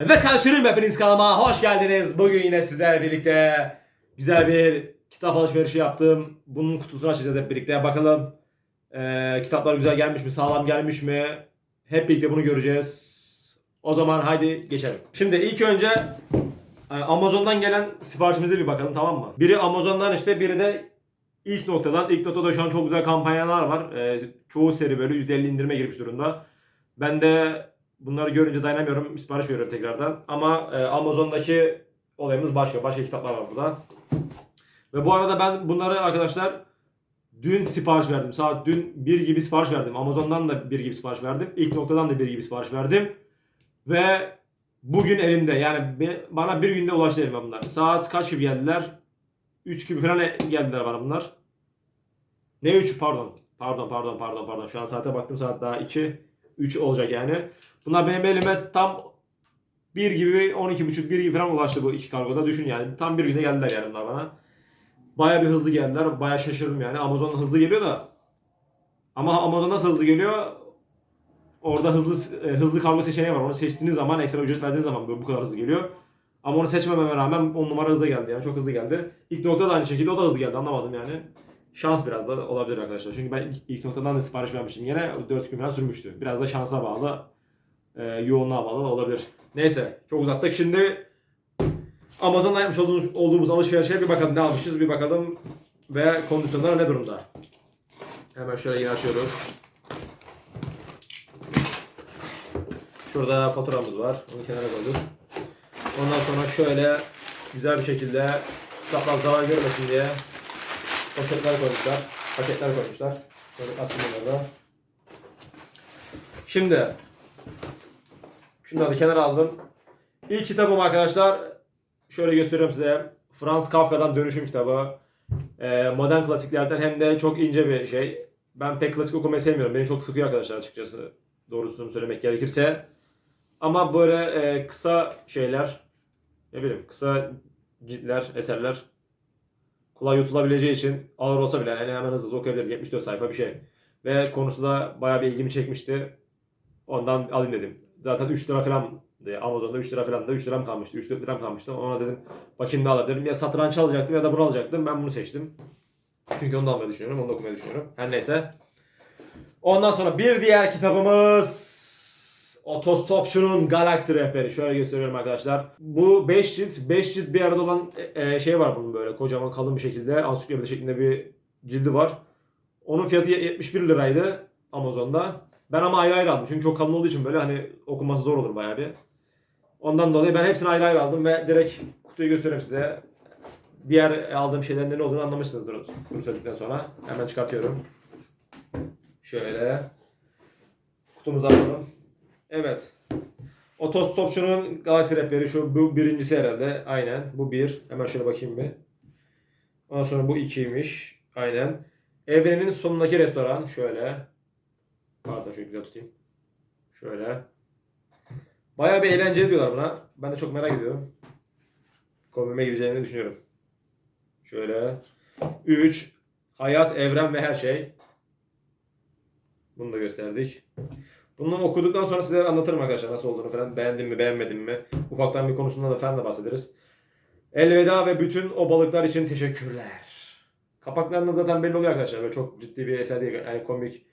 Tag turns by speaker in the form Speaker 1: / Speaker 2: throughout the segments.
Speaker 1: Evet kardeşlerim hepiniz kanalıma hoş geldiniz. Bugün yine sizlerle birlikte güzel bir kitap alışverişi yaptım. Bunun kutusunu açacağız hep birlikte. Bakalım eee, kitaplar güzel gelmiş mi, sağlam gelmiş mi? Hep birlikte bunu göreceğiz. O zaman haydi geçelim. Şimdi ilk önce e, Amazon'dan gelen siparişimize bir bakalım tamam mı? Biri Amazon'dan işte biri de ilk noktadan. İlk noktada şu an çok güzel kampanyalar var. E, çoğu seri böyle %50 indirime girmiş durumda. Ben de bunları görünce dayanamıyorum. Sipariş veriyorum tekrardan. Ama e, Amazon'daki olayımız başka. Başka kitaplar var burada. Ve bu arada ben bunları arkadaşlar dün sipariş verdim. Saat dün 1 gibi sipariş verdim. Amazon'dan da 1 gibi sipariş verdim. İlk noktadan da 1 gibi sipariş verdim. Ve bugün elimde. Yani bana bir günde ulaştı elime bunlar. Saat kaç gibi geldiler? 3 gibi falan geldiler bana bunlar. Ne 3 pardon. Pardon pardon pardon pardon. Şu an saate baktım saat daha 2. 3 olacak yani. Bunlar benim elime tam 1 gibi 12.30 1 gibi falan ulaştı bu iki kargoda. Düşün yani. Tam bir günde geldiler yani bunlar bana. Baya bir hızlı geldiler. Baya şaşırdım yani. Amazon hızlı geliyor da ama Amazon nasıl hızlı geliyor? Orada hızlı e, hızlı kargo seçeneği var. Onu seçtiğiniz zaman, ekstra ücret verdiğiniz zaman bu kadar hızlı geliyor. Ama onu seçmememe rağmen 10 numara hızlı geldi yani. Çok hızlı geldi. İlk nokta da aynı şekilde o da hızlı geldi. Anlamadım yani. Şans biraz da olabilir arkadaşlar. Çünkü ben ilk noktadan da sipariş vermiştim. Yine 4 gün falan sürmüştü. Biraz da şansa bağlı, e, yoğunluğa bağlı olabilir. Neyse çok uzattık. Şimdi Amazon'dan yapmış olduğumuz, olduğumuz alışverişe bir bakalım ne almışız bir bakalım. Ve kondisyonlar ne durumda? Hemen şöyle yine açıyoruz. Şurada faturamız var. Onu kenara koyduk. Ondan sonra şöyle güzel bir şekilde kitaplar zarar görmesin diye poşetler koymuşlar. Paketler koymuşlar. Böyle attım da. Şimdi şunları kenara aldım. İlk kitabım arkadaşlar şöyle gösteriyorum size. Franz Kafka'dan Dönüşüm kitabı. Ee, modern klasiklerden hem de çok ince bir şey. Ben pek klasik okumayı sevmiyorum. Beni çok sıkıyor arkadaşlar açıkçası. Doğrusunu söylemek gerekirse. Ama böyle e, kısa şeyler, ne bileyim kısa ciltler, eserler kolay yutulabileceği için ağır olsa bile yani hemen hızlı hızlı okuyabilirim. 74 sayfa bir şey. Ve konusu da bayağı bir ilgimi çekmişti. Ondan alayım dedim. Zaten 3 lira falan Amazon'da 3 lira falan da 3 liram kalmıştı. 3-4 liram kalmıştı. Ona dedim bakayım ne alabilirim. Ya satranç alacaktım ya da bunu alacaktım. Ben bunu seçtim. Çünkü onu da almayı düşünüyorum. Onu da okumayı düşünüyorum. Her neyse. Ondan sonra bir diğer kitabımız Otostopçunun Galaksi Rehberi. Şöyle gösteriyorum arkadaşlar. Bu 5 cilt. 5 cilt bir arada olan e, e, şey var bunun böyle kocaman kalın bir şekilde. Ansiklopedi şeklinde bir cildi var. Onun fiyatı 71 liraydı Amazon'da. Ben ama ayrı ayrı aldım. Çünkü çok kalın olduğu için böyle hani okunması zor olur bayağı bir. Ondan dolayı ben hepsini ayrı ayrı aldım ve direkt kutuyu göstereyim size. Diğer aldığım şeylerin ne olduğunu anlamışsınızdır bunu söyledikten sonra. Hemen çıkartıyorum. Şöyle. Kutumuzu alalım. Evet. Otostopçunun Galaxy Rehberi şu bu birincisi herhalde. Aynen. Bu bir. Hemen şöyle bakayım bir. Ondan sonra bu ikiymiş. Aynen. Evrenin sonundaki restoran. Şöyle. Pardon şöyle güzel tutayım. Şöyle. Bayağı bir eğlenceli diyorlar buna. Ben de çok merak ediyorum. Kombime gideceğini düşünüyorum. Şöyle. 3. Hayat, evren ve her şey. Bunu da gösterdik. Bunu okuduktan sonra size anlatırım arkadaşlar nasıl olduğunu falan. Beğendim mi beğenmedim mi? Ufaktan bir konusundan da falan da bahsederiz. Elveda ve bütün o balıklar için teşekkürler. Kapaklarından zaten belli oluyor arkadaşlar. Böyle çok ciddi bir eser değil. Yani komik,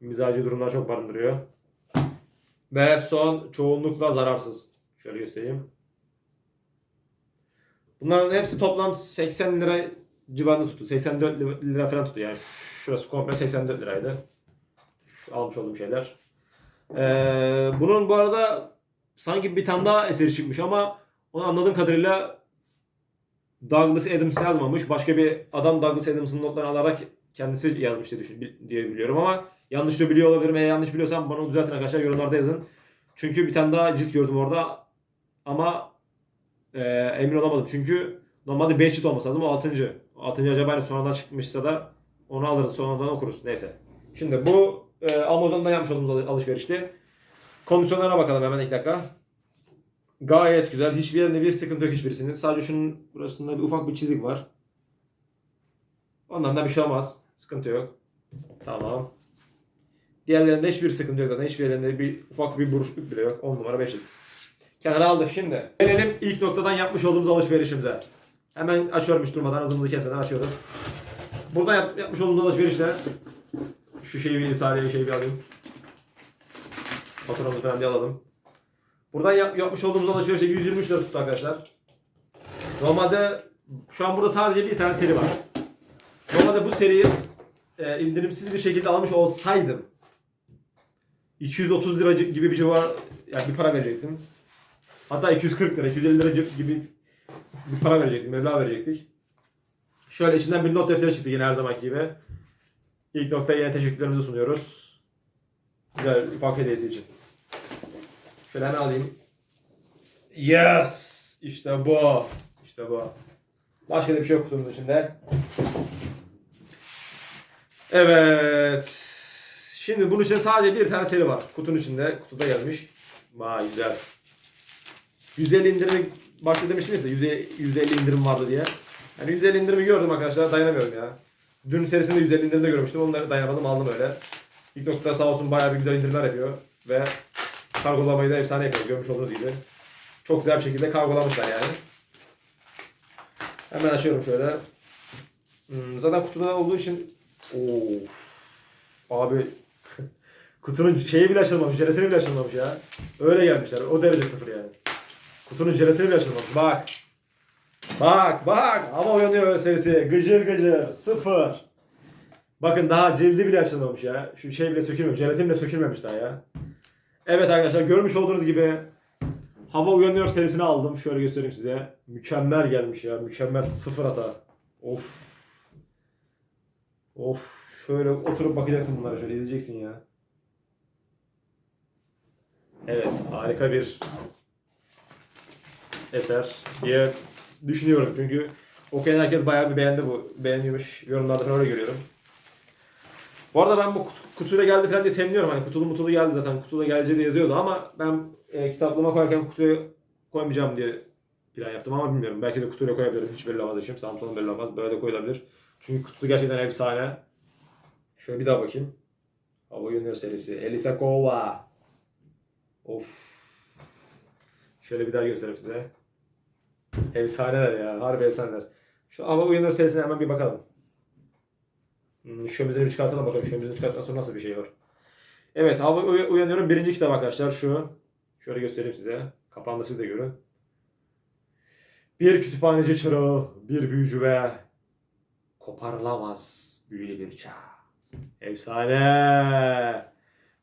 Speaker 1: mizacı durumlar çok barındırıyor. Ve son çoğunlukla zararsız. Şöyle göstereyim. Bunların hepsi toplam 80 lira civarında tuttu. 84 lira falan tuttu yani. Şurası komple 84 liraydı. Şu almış olduğum şeyler. Ee, bunun bu arada sanki bir tane daha eseri çıkmış ama onu anladığım kadarıyla Douglas Adams yazmamış. Başka bir adam Douglas Adams'ın notlarını alarak kendisi yazmış diye, düşün, diye biliyorum ama yanlış da biliyor olabilirim. Eğer yanlış biliyorsam bana düzeltin arkadaşlar yorumlarda yazın. Çünkü bir tane daha cilt gördüm orada ama e, emin olamadım. Çünkü normalde 5 cilt olması lazım. O 6. 6. acaba hani sonradan çıkmışsa da onu alırız sonradan okuruz. Neyse. Şimdi bu e, Amazon'dan yapmış olduğumuz alış- alışverişti. Kondisyonlarına bakalım hemen 2 dakika. Gayet güzel. Hiçbir yerinde bir sıkıntı yok hiçbirisinin. Sadece şunun burasında bir ufak bir çizik var. Ondan da bir şey olmaz. Sıkıntı yok. Tamam. Diğerlerinde hiçbir sıkıntı yok zaten. Hiçbir yerinde bir ufak bir buruşukluk bile yok. 10 numara 5 yıldız. kenara aldık şimdi. Gelelim ilk noktadan yapmış olduğumuz alışverişimize. Hemen açıyorum hiç durmadan hızımızı kesmeden açıyoruz. Buradan yap- yapmış olduğumuz alışverişte şu şeyi bir saniye şeyi bir alayım. Faturamızı falan bir alalım. Buradan yap- yapmış olduğumuz alışverişte 123 lira tuttu arkadaşlar. Normalde şu an burada sadece bir tane seri var. Normalde bu seriyi e, indirimsiz bir şekilde almış olsaydım 230 lira gibi bir civar yani bir para verecektim. Hatta 240 lira, 250 lira gibi bir para verecektik, meblağ verecektik. Şöyle içinden bir not defteri çıktı yine her zamanki gibi. İlk noktaya yine teşekkürlerimizi sunuyoruz. Güzel ufak hediyesi için. Şöyle hemen alayım. Yes! İşte bu. İşte bu. Başka da bir şey yok kutumuzun içinde. Evet. Şimdi bunun için sadece bir tane seri var. Kutunun içinde. Kutuda gelmiş. Vay güzel. 150 indirimi başta demiştim ya size 150 indirim vardı diye. Yani 150 indirimi gördüm arkadaşlar dayanamıyorum ya. Dün serisinde 150 indirimde görmüştüm. Onları dayanamadım aldım öyle. İlk nokta sağ olsun bayağı bir güzel indirimler yapıyor. Ve kargolamayı da efsane yapıyor görmüş olduğunuz gibi. Çok güzel bir şekilde kargolamışlar yani. Hemen açıyorum şöyle. Hmm, zaten kutuda olduğu için Of. Abi kutunun şeyi bile açılmamış, jelatini bile açılmamış ya. Öyle gelmişler. O derece sıfır yani. Kutunun jelatini bile açılmamış. Bak. Bak bak. Ama uyanıyor serisi. Gıcır gıcır. Sıfır. Bakın daha cildi bile açılmamış ya. Şu şey bile sökülmemiş. Jelatin bile sökülmemiş daha ya. Evet arkadaşlar görmüş olduğunuz gibi Hava Uyanıyor serisini aldım. Şöyle göstereyim size. Mükemmel gelmiş ya. Mükemmel sıfır hata. Of. Of. Şöyle oturup bakacaksın bunlara şöyle izleyeceksin ya. Evet harika bir eser diye düşünüyorum çünkü okuyan herkes bayağı bir beğendi bu. Beğeniyormuş. Yorumlarda falan öyle görüyorum. Bu arada ben bu kut- kutuyla geldi falan diye seviniyorum. Hani kutulu mutulu geldi zaten. Kutuyla geleceği de yazıyordu ama ben e, kitaplığıma koyarken kutuyu koymayacağım diye plan yaptım ama bilmiyorum. Belki de kutuyla koyabilirim. Hiç belli olmaz işim. Sağım solum belli olmaz. Böyle de koyulabilir. Çünkü kutusu gerçekten efsane. Şöyle bir daha bakayım. Hava Junior serisi. Elisa Kova. Of. Şöyle bir daha göstereyim size. Efsaneler ya. Harbi efsaneler. Şu Hava Junior serisine hemen bir bakalım. Hmm, şömizini bir çıkartalım bakalım. Şömizini çıkarttıktan sonra nasıl bir şey var. Evet Hava Uy- Uyanıyorum birinci kitap arkadaşlar şu. Şöyle göstereyim size. Kapağında siz de görün. Bir kütüphaneci çırağı, bir büyücü ve koparılamaz büyülü bir çağ. Efsane.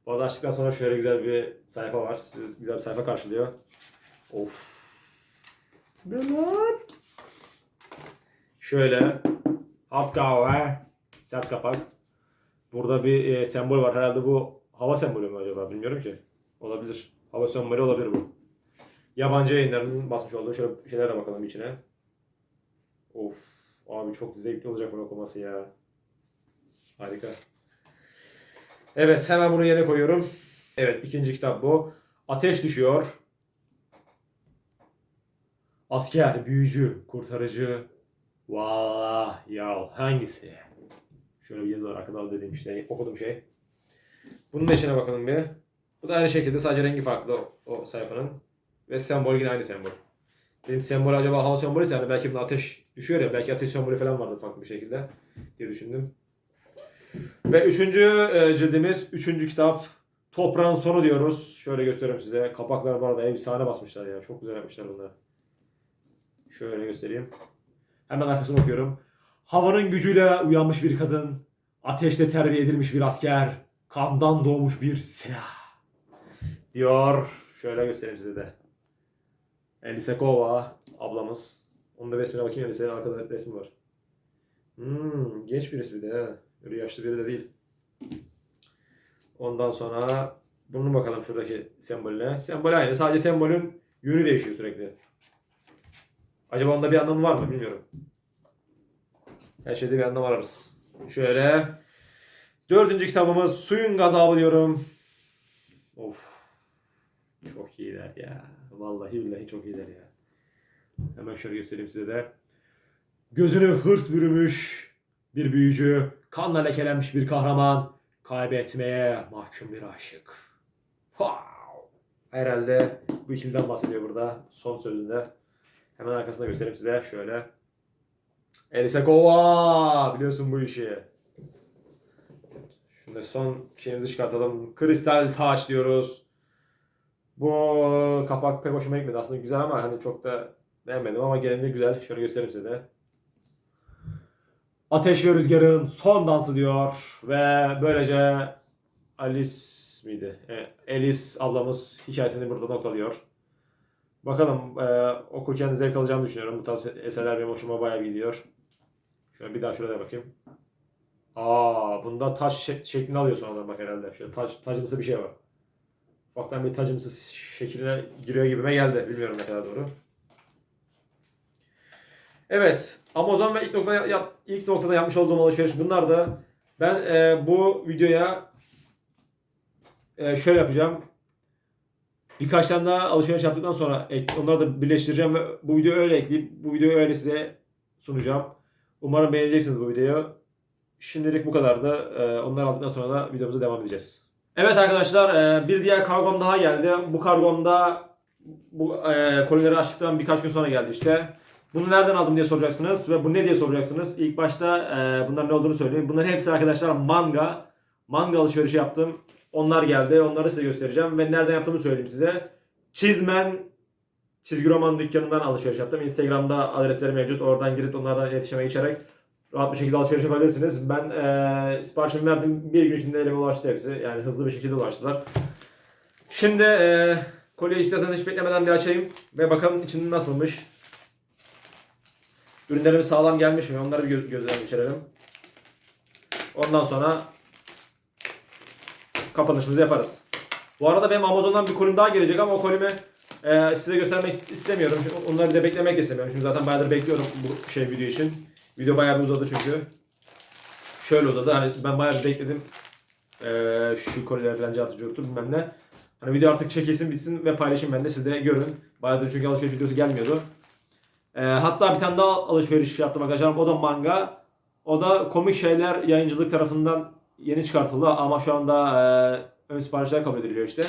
Speaker 1: Bu arada açtıktan sonra şöyle güzel bir sayfa var. Sizi güzel bir sayfa karşılıyor. Of. Ne lan? Şöyle. Hapkava. Sert kapak. Burada bir e, sembol var. Herhalde bu hava sembolü mü acaba? Bilmiyorum ki. Olabilir. Hava sembolü olabilir bu. Yabancı yayınlarının basmış olduğu şöyle şeylere de bakalım içine. Of. Abi çok zevkli olacak bunu okuması ya. Harika. Evet hemen bunu yerine koyuyorum. Evet ikinci kitap bu. Ateş düşüyor. Asker, büyücü, kurtarıcı. Vah ya hangisi? Şöyle bir yazı var arkada dediğim işte okuduğum şey. Bunun da içine bakalım bir. Bu da aynı şekilde sadece rengi farklı o, sayfanın. Ve sembol yine aynı sembol. Benim sembol acaba hava sembolü ise yani belki bunda ateş düşüyor ya belki ateş sembolü falan vardı farklı bir şekilde diye düşündüm. Ve üçüncü e, cildimiz, üçüncü kitap Toprağın Sonu diyoruz. Şöyle göstereyim size. Kapaklar bu arada efsane basmışlar ya. Çok güzel yapmışlar bunlar. Şöyle göstereyim. Hemen arkasını okuyorum. Havanın gücüyle uyanmış bir kadın, ateşle terbiye edilmiş bir asker, kandan doğmuş bir silah. Diyor. Şöyle göstereyim size de. Elisekova ablamız. Onun da resmine bakayım. Elise'nin arkada resmi var. Hmm, genç bir de ha. Öyle yaşlı biri de değil. Ondan sonra bunu bakalım şuradaki sembolüne. Sembol aynı. Sadece sembolün yönü değişiyor sürekli. Acaba onda bir anlamı var mı bilmiyorum. Her şeyde bir anlam ararız. Şöyle. Dördüncü kitabımız Suyun Gazabı diyorum. Of. Çok iyiler ya. Vallahi billahi çok iyiler ya. Hemen şöyle göstereyim size de. Gözünü hırs bürümüş bir büyücü, kanla lekelenmiş bir kahraman, kaybetmeye mahkum bir aşık. Wow! Herhalde bu ikiliden bahsediyor burada son sözünde. Hemen arkasında göstereyim size şöyle. Elise Kova biliyorsun bu işi. Şimdi son şeyimizi çıkartalım. Kristal taş diyoruz. Bu kapak pek hoşuma gitmedi. Aslında güzel ama hani çok da beğenmedim ama genelde güzel. Şöyle göstereyim size de. Ateş ve Rüzgar'ın son dansı diyor ve böylece Alice miydi? E, Alice ablamız hikayesini burada noktalıyor. Bakalım e, okurken zevk alacağımı düşünüyorum. Bu tarz eserler benim hoşuma bayağı gidiyor. Şöyle bir daha şuraya bakayım. Aa, bunda taş şek- şeklini alıyor sonradan bak herhalde. Şöyle taş, tacımsı bir şey var. Ufaktan bir tacımsı şekline giriyor gibime geldi. Bilmiyorum ne kadar doğru. Evet. Amazon ve ilk noktada yap, ilk noktada yapmış olduğum alışveriş bunlar da. Ben e, bu videoya e, şöyle yapacağım. Birkaç tane daha alışveriş yaptıktan sonra ek, onları da birleştireceğim ve bu videoyu öyle ekleyip bu videoyu öyle size sunacağım. Umarım beğeneceksiniz bu videoyu. Şimdilik bu kadardı. E, onları aldıktan sonra da videomuza devam edeceğiz. Evet arkadaşlar e, bir diğer kargom daha geldi. Bu kargomda bu e, kolileri açtıktan birkaç gün sonra geldi işte. Bunu nereden aldım diye soracaksınız ve bu ne diye soracaksınız. İlk başta e, bunların ne olduğunu söyleyeyim. Bunların hepsi arkadaşlar manga. Manga alışverişi yaptım. Onlar geldi. Onları size göstereceğim. Ve nereden yaptığımı söyleyeyim size. Çizmen çizgi roman dükkanından alışveriş yaptım. Instagram'da adresleri mevcut. Oradan girip onlardan iletişime geçerek rahat bir şekilde alışveriş yapabilirsiniz. Ben e, siparişimi verdim. Bir gün içinde elime ulaştı hepsi. Yani hızlı bir şekilde ulaştılar. Şimdi e, kolyeyi isterseniz hiç beklemeden bir açayım. Ve bakalım içinde nasılmış. Ürünlerimiz sağlam gelmiş mi? Onları bir göz, gözden geçirelim. Ondan sonra kapanışımızı yaparız. Bu arada benim Amazon'dan bir kolim daha gelecek ama o kolimi e, size göstermek is- istemiyorum. Çünkü Onları de beklemek de istemiyorum. Çünkü zaten bayağıdır bekliyorum bu şey video için. Video bayağı bir uzadı çünkü. Şöyle uzadı. Hani ben bayağı bir bekledim. E, şu kolileri falan cartı curtu bilmem ne. Hani video artık çekilsin bitsin ve paylaşayım ben de siz de görün. Bayağıdır çünkü alışveriş videosu gelmiyordu. Ee, hatta bir tane daha alışveriş yaptım arkadaşlar. O da manga. O da komik şeyler yayıncılık tarafından yeni çıkartıldı ama şu anda e, ön siparişler kabul ediliyor işte.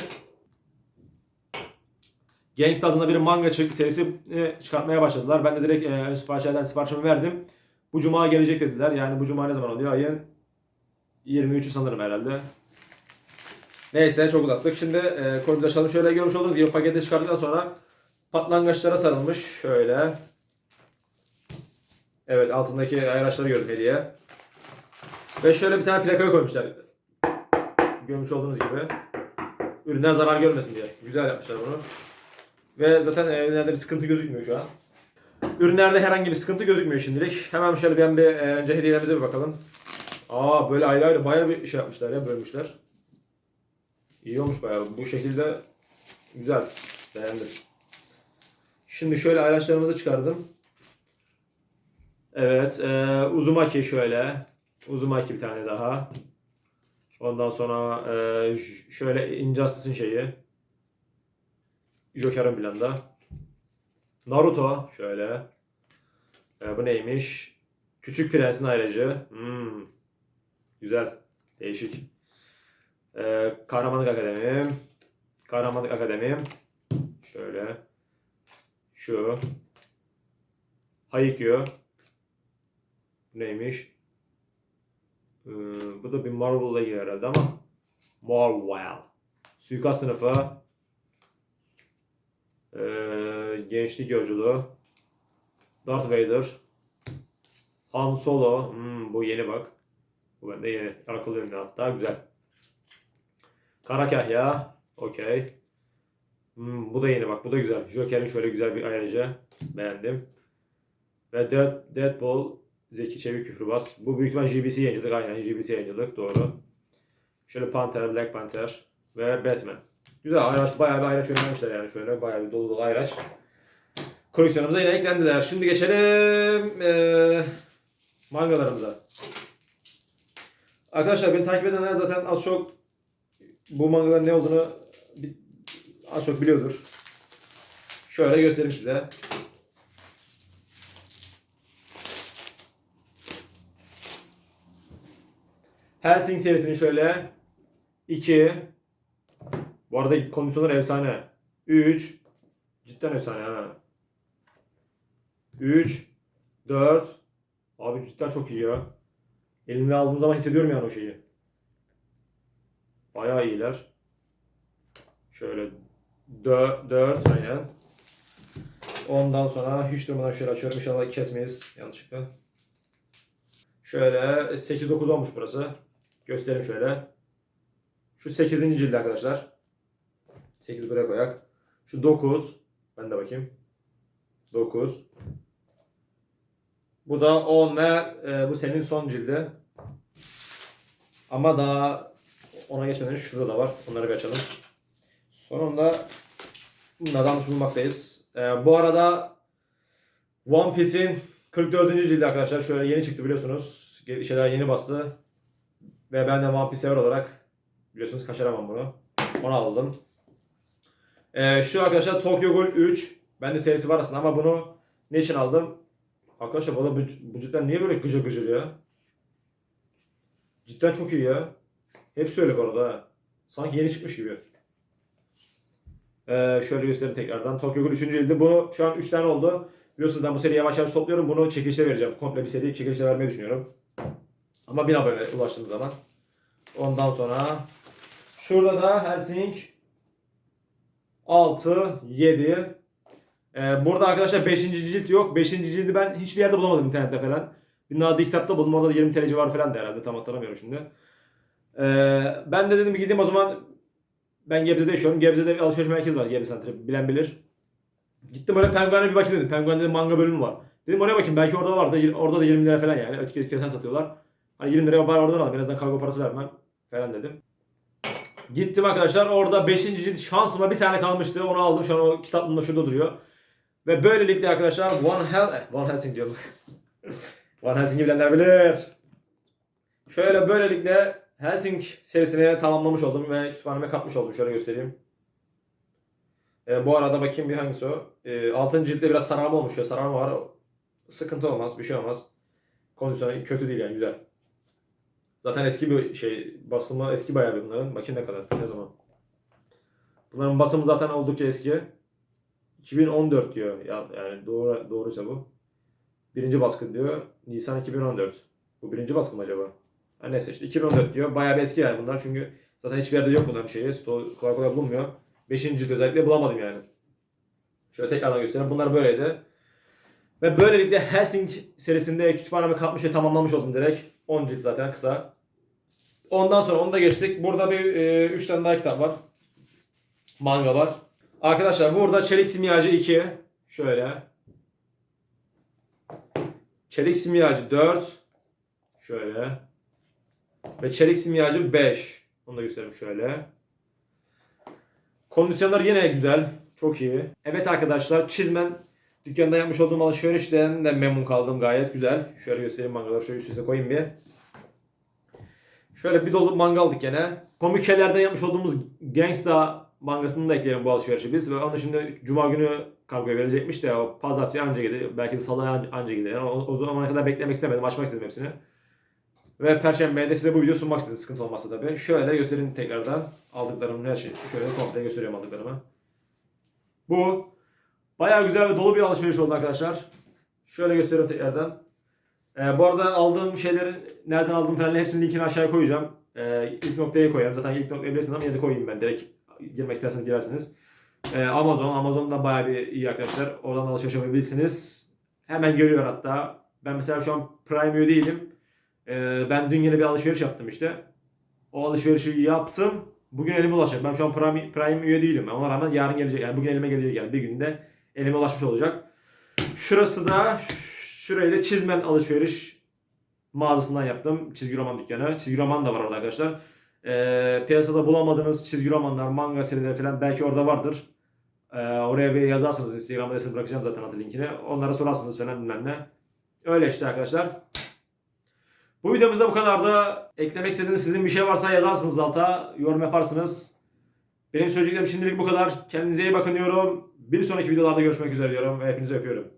Speaker 1: Gangsta adında bir manga çık serisi e, çıkartmaya başladılar. Ben de direkt e, ön siparişlerden siparişimi verdim. Bu cuma gelecek dediler. Yani bu cuma ne zaman oluyor? Ayın 23'ü sanırım herhalde. Neyse çok uzattık. Şimdi e, kolumuzu açalım. Şöyle görmüş olduğunuz gibi paketi çıkarttıktan sonra patlangaçlara sarılmış. Şöyle. Evet altındaki ayraçları görün hediye. Ve şöyle bir tane plakaya koymuşlar. Görmüş olduğunuz gibi. Üründen zarar görmesin diye. Güzel yapmışlar bunu. Ve zaten ürünlerde bir sıkıntı gözükmüyor şu an. Ürünlerde herhangi bir sıkıntı gözükmüyor şimdilik. Hemen şöyle bir, bir e, önce hediyelerimize bir bakalım. Aa böyle ayrı ayrı bayağı bir şey yapmışlar ya bölmüşler. İyi olmuş bayağı. Bu şekilde güzel. Beğendim. Şimdi şöyle ayraçlarımızı çıkardım. Evet. E, Uzumaki şöyle. Uzumaki bir tane daha. Ondan sonra e, şöyle Injustice'ın şeyi. Joker'ın planda. Naruto şöyle. E, bu neymiş? Küçük Prens'in ayracı. Hmm. Güzel. Değişik. E, Kahramanlık Akademi. Kahramanlık Akademi. Şöyle. Şu. Haikyuu. Neymiş? Ee, bu da bir Marvel'la ilgili herhalde ama. Marvel. Suikast sınıfı. Ee, gençlik yolculuğu. Darth Vader. Han Solo. Hmm, bu yeni bak. Bu bende yeni. Akıllı ürünü hatta. Güzel. Kara Kahya. Okey. Hmm, bu da yeni bak. Bu da güzel. Joker'in şöyle güzel bir ayrıca. Beğendim. Ve Dead, Deadpool Zeki Çevik Küfrübaz. Bu büyük ihtimal GBC yayıncılık. Aynen GBC yayıncılık. Doğru. Şöyle Panther, Black Panther ve Batman. Güzel ayraç. Bayağı bir ayraç önermişler yani. Şöyle bayağı bir dolu dolu ayraç. Koleksiyonumuza yine eklendiler. Şimdi geçelim eee mangalarımıza. Arkadaşlar beni takip edenler zaten az çok bu mangaların ne olduğunu az çok biliyordur. Şöyle göstereyim size. Helsing serisinin şöyle 2 Bu arada kondisyonlar efsane. 3 cidden efsane ha. 3 4 Abi cidden çok iyi ya. Elimle aldığım zaman hissediyorum yani o şeyi. Bayağı iyiler. Şöyle 4, 4 aynen. Ondan sonra hiç durmadan şöyle açıyorum. İnşallah kesmeyiz yanlışlıkla. Şöyle 8-9 olmuş burası. Göstereyim şöyle. Şu 8. cildi arkadaşlar. 8 buraya koyak. Şu 9. Ben de bakayım. 9. Bu da 10 ve e, bu senin son cildi. Ama daha ona geçmeden şurada da var. Onları bir açalım. Sonunda bunlardan bulmaktayız. E, bu arada One Piece'in 44. cildi arkadaşlar. Şöyle yeni çıktı biliyorsunuz. Şeyler yeni bastı. Ve ben de One Piece sever olarak biliyorsunuz kaçıramam bunu. Onu aldım. E, şu arkadaşlar Tokyo Ghoul 3. Bende serisi var aslında ama bunu ne için aldım? Arkadaşlar bu, bu, cidden niye böyle gıcır gıcır ya? Cidden çok iyi ya. Hepsi öyle bu arada. Sanki yeni çıkmış gibi. Ee, şöyle göstereyim tekrardan. Tokyo Ghoul 3. ildi. Bu şu an 3 tane oldu. Biliyorsunuz ben bu seriyi yavaş yavaş topluyorum. Bunu çekilişe vereceğim. Komple bir seri çekilişe vermeyi düşünüyorum. Ama 1000 abone ulaştığım zaman. Ondan sonra şurada da Helsing 6, 7, ee, burada arkadaşlar 5. cilt yok. 5. cildi ben hiçbir yerde bulamadım internette falan. Bir nadir kitapta buldum. Orada da 20 TL'ci var falan da herhalde. Tam hatırlamıyorum şimdi. Ee, ben de dedim gideyim o zaman. Ben Gebze'de yaşıyorum. Gebze'de bir alışveriş merkezi var. Gebze Center. Bilen bilir. Gittim öyle Penguen'e bir bakayım dedim. Penguen'de manga bölümü var. Dedim oraya bakayım. Belki orada var da orada da 20 lira falan yani. Öteki fiyatına satıyorlar. Hani 20 liraya bari oradan alayım. En azından kargo parası vermem falan dedim. Gittim arkadaşlar. Orada 5. cilt şansıma bir tane kalmıştı. Onu aldım. Şu an o kitaplığımda şurada duruyor. Ve böylelikle arkadaşlar One Hell... eh, One Helsing diyorum. One Helsing'i bilenler bilir. Şöyle böylelikle Helsing serisini tamamlamış oldum ve kütüphaneme katmış oldum. Şöyle göstereyim. Ee, bu arada bakayım bir hangisi o. Ee, 6. ciltte biraz sararma olmuş ya. Sararma var. Sıkıntı olmaz. Bir şey olmaz. Kondisyonu kötü değil yani. Güzel. Zaten eski bir şey. Basımı eski bayağı bir bunların. Bakayım ne kadar. Ne zaman. Bunların basımı zaten oldukça eski. 2014 diyor. Ya, yani doğru doğruysa bu. Birinci baskı diyor. Nisan 2014. Bu birinci baskı mı acaba? Ha neyse işte 2014 diyor. Bayağı bir eski yani bunlar çünkü zaten hiçbir yerde yok bunların şeyi. Sto kolay kolay bulunmuyor. Beşinci cilt özellikle bulamadım yani. Şöyle tekrardan göstereyim. Bunlar böyleydi. Ve böylelikle Helsing serisinde kütüphaneme katmış ve tamamlamış oldum direkt. 10 cilt zaten kısa. Ondan sonra onu da geçtik. Burada bir 3 tane daha kitap var. Manga var. Arkadaşlar burada Çelik Simyacı 2. Şöyle. Çelik Simyacı 4. Şöyle. Ve Çelik Simyacı 5. Onu da göstereyim şöyle. Kondisyonlar yine güzel. Çok iyi. Evet arkadaşlar Çizmen dükkanda yapmış olduğum alışverişten de memnun kaldım. Gayet güzel. Şöyle göstereyim mangaları. Şöyle üst üste koyayım bir. Şöyle bir dolu manga aldık gene. Komik şeylerden yapmış olduğumuz Gangsta mangasını da ekleyelim bu alışverişe biz. Ve onu şimdi Cuma günü kargoya verecekmiş de o pazartesi anca gelir. Belki de salı anca, anca gelir. Yani o, o zamana kadar beklemek istemedim. Açmak istedim hepsini. Ve Perşembe'de size bu videoyu sunmak istedim. Sıkıntı olmazsa tabii. Şöyle göstereyim tekrardan. Aldıklarımın her şeyi. Şöyle komple gösteriyorum aldıklarımı. Bu bayağı güzel ve dolu bir alışveriş oldu arkadaşlar. Şöyle gösteriyorum tekrardan. Ee, bu arada aldığım şeylerin nereden aldığım falan hepsinin linkini aşağıya koyacağım. Ee, ilk noktaya koyarım. Zaten ilk noktayı bilirsiniz ama yine de koyayım ben. Direkt girmek isterseniz girersiniz. Ee, Amazon. Amazon'da bayağı bir iyi arkadaşlar. Oradan da alışveriş yapabilirsiniz. Hemen görüyor hatta. Ben mesela şu an Prime üye değilim. Ee, ben dün yine bir alışveriş yaptım işte. O alışverişi yaptım. Bugün elime ulaşacak. Ben şu an Prime, Prime üye değilim. Ona rağmen yarın gelecek. Yani bugün elime gelecek yani bir günde elime ulaşmış olacak. Şurası da şurayı da çizmen alışveriş mağazasından yaptım. Çizgi roman dükkanı. Çizgi roman da var orada arkadaşlar. Ee, piyasada bulamadığınız çizgi romanlar, manga serileri falan belki orada vardır. Ee, oraya bir yazarsınız. Instagram adresini bırakacağım zaten altı linkini. Onlara sorarsınız falan bilmem ne. Öyle işte arkadaşlar. Bu videomuzda bu kadar da eklemek istediğiniz sizin bir şey varsa yazarsınız alta. Yorum yaparsınız. Benim söyleyeceklerim şimdilik bu kadar. Kendinize iyi bakın diyorum. Bir sonraki videolarda görüşmek üzere diyorum ve hepinizi öpüyorum.